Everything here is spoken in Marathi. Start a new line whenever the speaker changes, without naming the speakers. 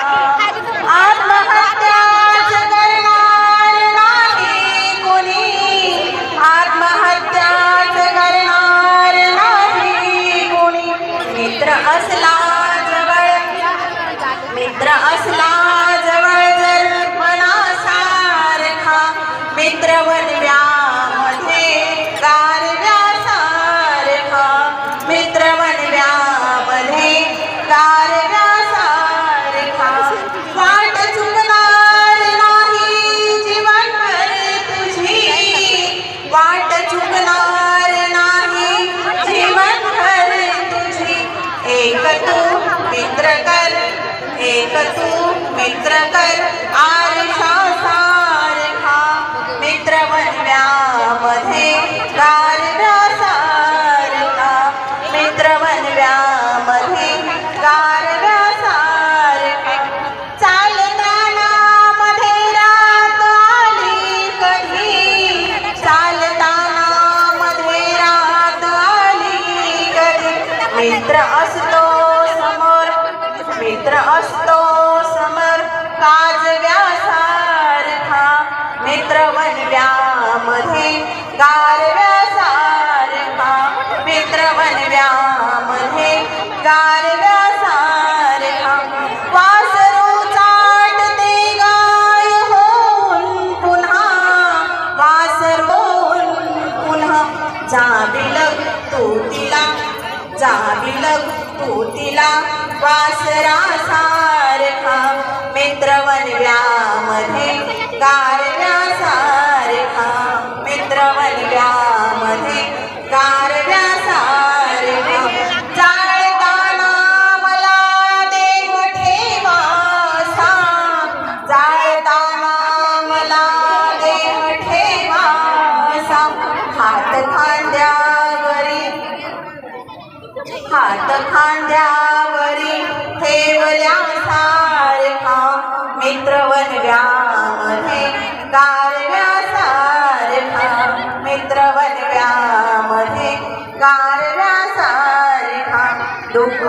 Uh, चुकणार नाही. जीवन भर तुझी. एक तू मित्र कर. एक तू मित्र कर. आरशा मित्र असतो समोर मित्र असतो समर समोर काजव्यासारखा मित्र बनव्यामध्ये गारव्यासारखा मित्र बनव्यामध्ये गारव्यासारखा वासरू चाटते गाय होऊन पुन्हा. वासरून पुन्हा. जाबिलग तू तिला जाबिलग तू तिला वासरासारखा मित्र बनव्यामध्ये गारव्यासारखा मित्र बनव्यामध्ये गार हात खांद्यावरी ठेवल्या सारखा मित्र वनव्यामध्ये गारव्या सारखा मित्र वनव्यामध्ये गारव्या सारखा दुःख